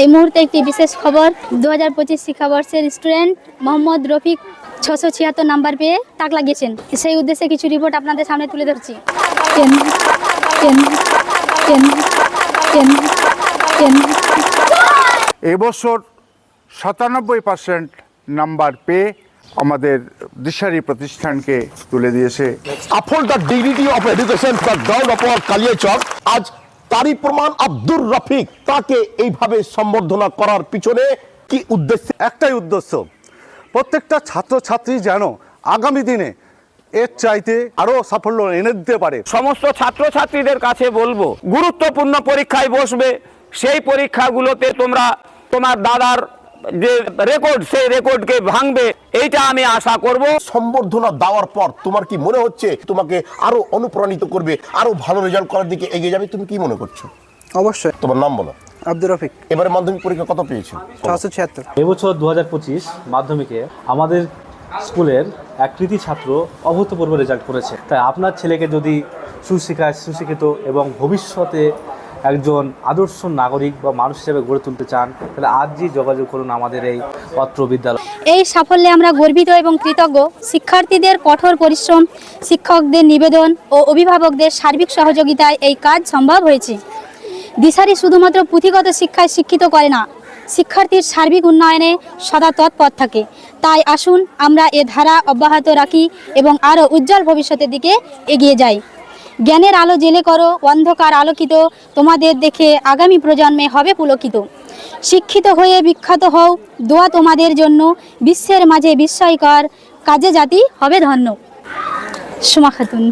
এই মুহূর্তে একটি বিশেষ খবর দু হাজার পঁচিশ শিক্ষাবর্ষের স্টুডেন্ট মোহাম্মদ রফিক ছশো ছিয়াত্তর নাম্বার পেয়ে তাক লাগিয়েছেন। সেই উদ্দেশ্যে কিছু রিপোর্ট আপনাদের সামনে তুলে ধরছি। Ten ten ten ten ten এবছর সাতানব্বই পার্সেন্ট নাম্বার পেয়ে আমাদের দিশারি প্রতিষ্ঠানকে তুলে দিয়েছে। Afford the dignity of education for down upon Kaliachak আজ তারই প্রমাণ আব্দুর রফিক। তাকে এইভাবে সম্বর্ধনা করার পিছনে কি উদ্দেশ্য? একটাই উদ্দেশ্য প্রত্যেকটা ছাত্রছাত্রী যেন আগামী দিনে এর চাইতে আরও সাফল্য এনে দিতে পারে। সমস্ত ছাত্রছাত্রীদের কাছে বলব গুরুত্বপূর্ণ পরীক্ষায় বসবে। সেই পরীক্ষাগুলোতে তোমরা তোমার দাদার যে রেকর্ড সেই রেকর্ডকে ভাঙবে এইটা আমি আশা করব। সম্বর্ধনা দেওয়ার পর তোমার কি মনে হচ্ছে? তোমাকে আরও অনুপ্রাণিত করবে আরও ভালো রেজাল্ট করার দিকে এগিয়ে যাবে? তুমি কি মনে করছ? অবশ্যই। তোমার নাম বলো। আব্দুর রফিক। এবারে মাধ্যমিক পরীক্ষা কত পেয়েছ? ছশো ছিয়াত্তর। এবছর দু হাজার পঁচিশ মাধ্যমিকে আমাদের স্কুলের এক কৃতি ছাত্র অভূতপূর্ব রেজাল্ট করেছে। তাই আপনার ছেলেকে যদি সুশিক্ষায় সুশিক্ষিত এবং ভবিষ্যতে একজন আদর্শ নাগরিক বা মানুষ হিসেবে গড়ে তুলতে চান, তাহলে আজই যোগাযোগ করুন আমাদের এই পত্র বিদ্যালয়। এই সাফল্যে আমরা গর্বিত এবং কৃতজ্ঞ। শিক্ষার্থীদের কঠোর পরিশ্রম, শিক্ষকদের নিবেদন ও অভিভাবকদের সার্বিক সহযোগিতায় এই কাজ সম্ভব হয়েছে। দিশারি শুধুমাত্র পুঁথিগত শিক্ষায় শিক্ষিত করে না, শিক্ষার্থীর সার্বিক উন্নয়নে সদা তৎপর থাকে। তাই আসুন আমরা এ ধারা অব্যাহত রাখি এবং আরও উজ্জ্বল ভবিষ্যতের দিকে এগিয়ে যাই। জ্ঞানের আলো জেলে করো, অন্ধকার আলোকিত, তোমাদের দেখে আগামী প্রজন্মে হবে পুলকিত। শিক্ষিত হয়ে বিখ্যাত হও, দোয়া তোমাদের জন্য, বিশ্বের মাঝে বিস্ময়কর, কাজে জাতি হবে ধন্য। সুমা খাতুন